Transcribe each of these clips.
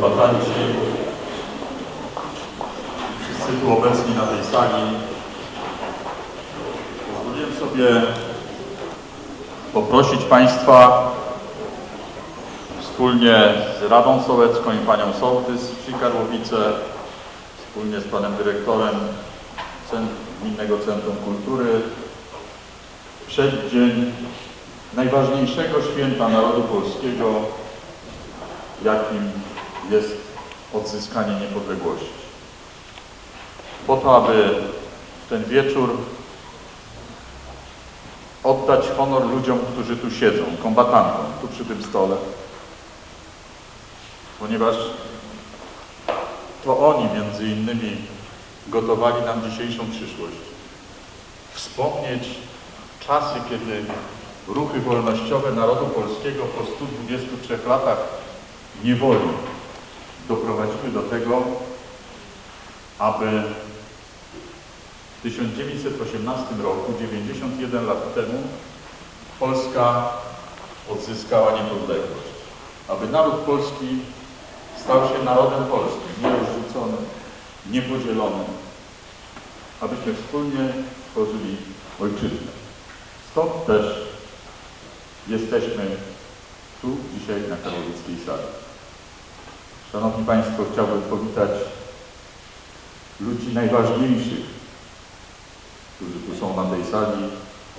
kombatanci, wszyscy tu obecni na tej sali. Pozwoliłem sobie poprosić Państwa wspólnie z Radą Sołecką i Panią Sołtys wsi Karłowice, wspólnie z Panem Dyrektorem Gminnego Centrum Kultury, przeddzień najważniejszego święta narodu polskiego, jakim jest odzyskanie niepodległości. Po to, aby ten wieczór oddać honor ludziom, którzy tu siedzą, kombatantom, tu przy tym stole, ponieważ to oni między innymi gotowali nam dzisiejszą przyszłość. Wspomnieć czasy, kiedy ruchy wolnościowe narodu polskiego po 123 latach niewoli doprowadziły do tego, aby w 1918 roku, 91 lat temu, Polska odzyskała niepodległość. Aby naród polski stał się narodem polskim, nierozrzuconym, niepodzielonym. Abyśmy wspólnie tworzyli ojczyznę. Stąd też jesteśmy tu dzisiaj na Karłowickiej sali. Szanowni Państwo, chciałbym powitać ludzi najważniejszych, którzy tu są na tej sali,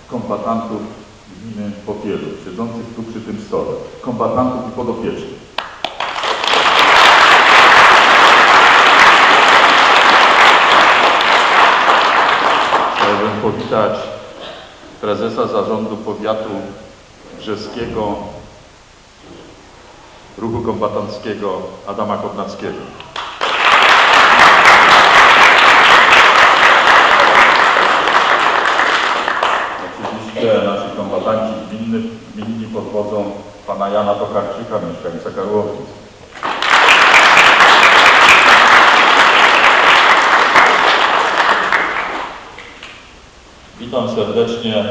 kombatantów gminy Popielu, siedzących tu przy tym stole, kombatantów i podopiecznych. Chciałbym powitać prezesa zarządu powiatu brzeskiego ruchu kombatanckiego Adama Kodnackiego. Oczywiście nasi kombatanci gminni, gminni pod pana Jana Tokarczyka, mieszkańca Karłowic. Witam serdecznie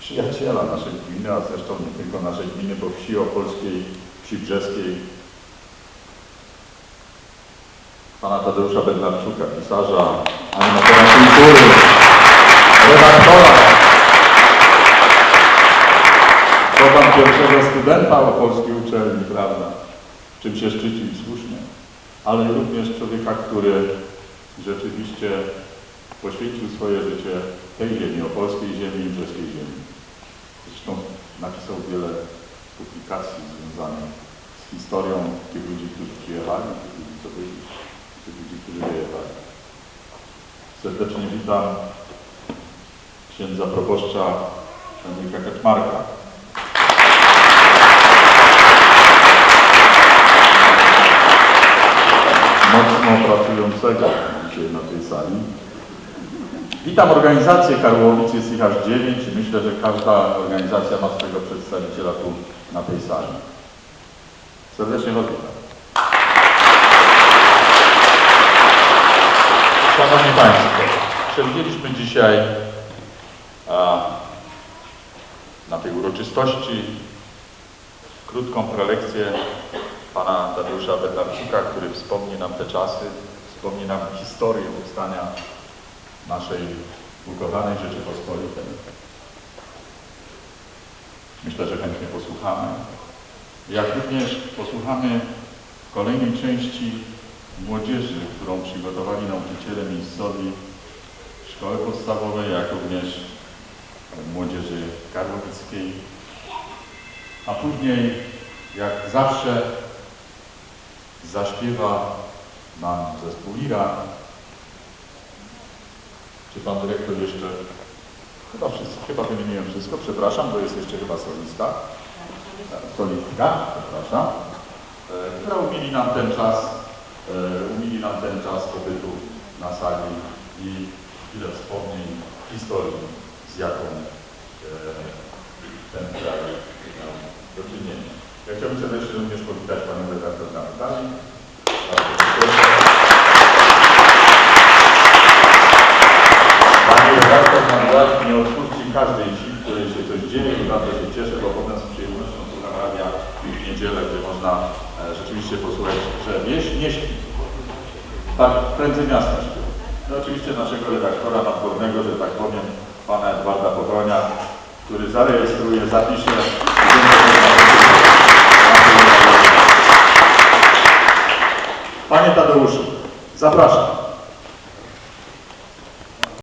przyjaciela naszej gminy, a zresztą nie tylko naszej gminy, bo wsi opolskiej, wsi brzeskiej, pana Tadeusza Bednarczuka, pisarza, animatora kultury, redaktora, to pan pierwszego studenta opolskiej uczelni, prawda, czym się szczyci i słusznie, ale również człowieka, który rzeczywiście poświęcił swoje życie tej ziemi, opolskiej ziemi i brzeskiej ziemi. Zresztą napisał wiele publikacji związanych z historią tych ludzi, którzy przyjechali, tych ludzi, co byli, tych ludzi, którzy wyjechali. Serdecznie witam księdza proboszcza Henryka Kaczmarka. Mocno pracującego dzisiaj na tej sali. Witam organizację Karłowic, jest ich aż dziewięć i myślę, że każda organizacja ma swojego przedstawiciela tu na tej sali. Serdecznie Was witam. Szanowni Państwo, przewidzieliśmy dzisiaj a, na tej uroczystości krótką prelekcję pana Tadeusza Bednarczyka, który wspomni nam te czasy, wspomni nam historię powstania naszej ukochanej Rzeczypospolitej. Myślę, że chętnie posłuchamy. Jak również posłuchamy kolejnej części młodzieży, którą przygotowali nauczyciele miejscowi szkoły podstawowej, jak również młodzieży karłowickiej. A później, jak zawsze, zaśpiewa nam zespół Lira, czy pan dyrektor jeszcze? Chyba wszyscy, chyba wymieniłem wszystko, przepraszam, bo jest jeszcze chyba solista. Solistka, przepraszam. e, Która umili nam ten czas, e, umili nam ten czas pobytu na sali i chwilę wspomnień historii, z jaką e, ten kraj miał do czynienia. Ja chciałbym serdecznie również powitać panią redaktor Natalii. Bardzo dziękuję. Pani redaktor Mandal nie odpuści każdej wsi, w której się coś dzieje i bardzo się cieszę, bo potem z przyjemnością słucham radia w niedzielę, gdzie można e, rzeczywiście posłuchać, że wieś nie śpi. Tak, prędzej miasta śpi. No oczywiście naszego redaktora nadwornego, że tak powiem, pana Edwarda Pogonia, który zarejestruje, zapisze. Panie Tadeuszu, zapraszam.